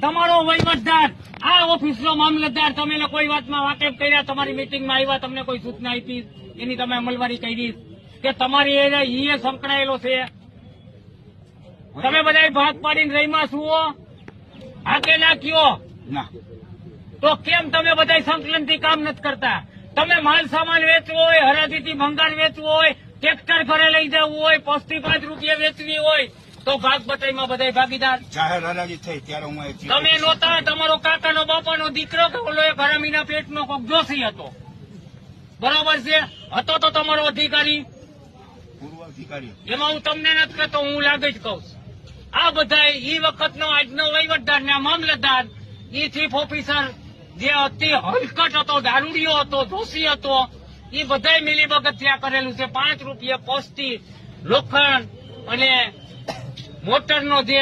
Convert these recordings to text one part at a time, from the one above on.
તમારો વહીવટદાર આ ઓફિસનો મામલતદાર તમે લોકો કોઈ વાતમાં વાકેફ કર્યા તમારી મિટિંગમાં આવ્યા તમને કોઈ સૂચના આપી એની તમે અમલવારી કરી. કે તમારી એરિયા ઈએ સંકળાયેલો છે. તમે બધા ભાગ પાડીને રહીમાં છુઓ આ કે ના કયો? ના. તો કેમ તમે બધા સંકલનથી કામ નથી કરતા? તમે માલ સામાન વેચવો હોય હરાજીથી ભંગાર વેચવો હોય ટ્રેક્ટર ઘરે લઈ જવું હોય પસ્તી પાંચ રૂપિયા વેચવી હોય તો ભાગ બટાઈમાં બધા ભાગીદાર. જાહેર હરાજી થઈ ત્યારે હું તમે નહોતા તમારો કાકાનો બાપાનો દીકરો કે ઓલો એક હરામીના પેટનો કોક જોશી હતો. બરાબર છે? હતો તો તમારો અધિકારી. પૂર્વ અધિકારી એમાં હું તમને નથી કહેતો હું લાગે જ કહું આ બધા ઈ વખતનો આજનો વહીવટદાર ને મામલતદાર ઈ ચીફ ઓફિસર જે અતિ હલકટ હતો દારૂડિયો હતો દોષી હતો એ બધાય મિલીભગત ત્યાં કરેલું છે. પાંચ રૂપિયા પોસ્ટી લોખંડ અને મોટરનો જે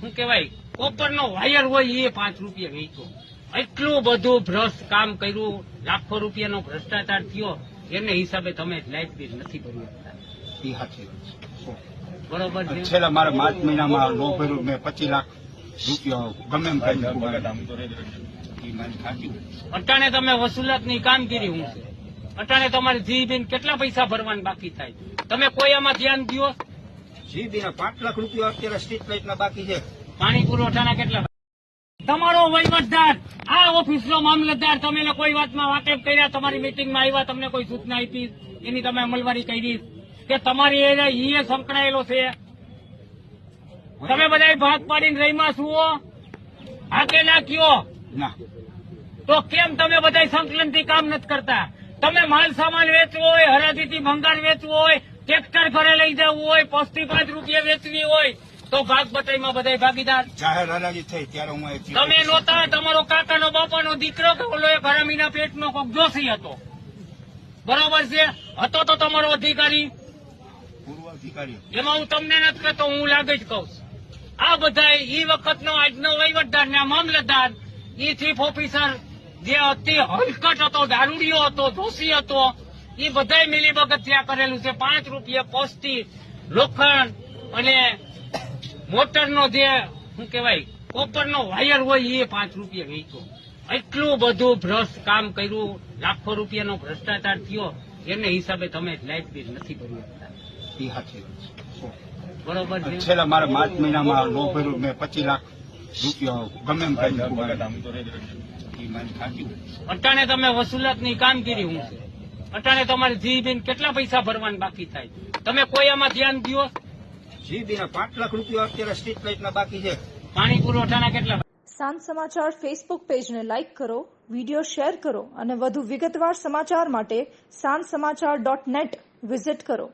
શું કહેવાય કોપરનો વાયર હોય એ પાંચ રૂપિયા વેચો એટલું બધું ભ્રષ્ટ કામ કર્યું લાખો રૂપિયાનો ભ્રષ્ટાચાર થયો. એને હિસાબે તમે લાઇટ બિલ નથી ભરી શકતા. બરોબર છે? છેલ્લા મારા માર્ચ મહિનામાં નો ભર્યું મેં પચીસ લાખ રૂપિયા ગમે એમ અટાણે તમે વસૂલાતની કામગીરી હું છે? અટાણે તમારે જીબીન કેટલા પૈસા ભરવાના બાકી થાય? તમે કોઈ આમાં ધ્યાન દો જીબી ના પાંચ લાખ રૂપિયા અત્યારે સ્ટ્રીટ લાઇટ ના બાકી છે. પાણી પુરવઠાના કેટલા? તમારો વહીવટદાર આ ઓફિસનો મામલતદાર તમે કોઈ વાતમાં વાકેફ કર્યા? તમારી મિટિંગમાં આવ્યા તમને કોઈ સૂચના આપી? એની તમે અમલવારી કરી. કે તમારી એરિયા ઈએ સંકળાયેલો છે. તમે બધા ભાગ પાડીને રહીમાં છુઓ આ કે ના કયો? ના. તો કેમ તમે બધા સંકલનથી કામ નથી કરતા? તમે માલ સામાન વેચવો હોય હરાજીથી ભંગાર વેચવું હોય ટ્રેક્ટર ઘરે લઈ જવું હોય પસ્તી પાંચ રૂપિયા વેચવી હોય તો ભાગ બટાઈમાં બધા ભાગીદાર. જાહેર હરાજી થઈ ત્યારે હું તમે નહોતા તમારો કાકાનો બાપાનો દીકરો કે ઓલો એ હરામીના પેટનો કોક જોશી હતો. બરોબર છે? હતો તો તમારો અધિકારી. અધિકારી એમાં હું તમને નથી કહેતો હું લાગે જ કહું આ બધા ઈ વખતનો આજનો વહીવટદાર ને મામલતદાર ઈ ચીફ ઓફિસર જે અતિ હલકટ હતો દારૂડીઓ હતો દોષી હતો એ બધા મિલીભગત ત્યાં કરેલું છે. પાંચ રૂપિયા પોસ્ટી લોખંડ અને મોટરનો જે શું કહેવાય કોપરનો વાયર હોય એ પાંચ રૂપિયા વેચો એટલું બધું ભ્રષ્ટ કામ કર્યું. લાખો રૂપિયાનો ભ્રષ્ટાચાર થયો. એને હિસાબે તમે લાઇટ બિલ નથી ભરી શકતા બરોબર છે? છેલ્લા મારા માર્ચ મહિનામાં લો ભર્યું. મેં પચીસ લાખ રૂપિયા ગમે એમ અટાણે તમે વસૂલાતની કામગીરી હું છે. અટાણે તમારે જીબીન કેટલા પૈસા ભરવાના બાકી થાય? તમે કોઈ આમાં ધ્યાન દો જીબી ના પાંચ લાખ રૂપિયા અત્યારે સ્ટ્રીટ લાઇટ ના બાકી છે. પાણી પુરવઠાના કેટલા? સાંજ સમાચાર ફેસબુક પેજને લાઇક કરો વીડિયો શેર કરો અને વધુ વિગતવાર સમાચાર માટે સાંજ સમાચાર ડોટ નેટ વિઝિટ કરો.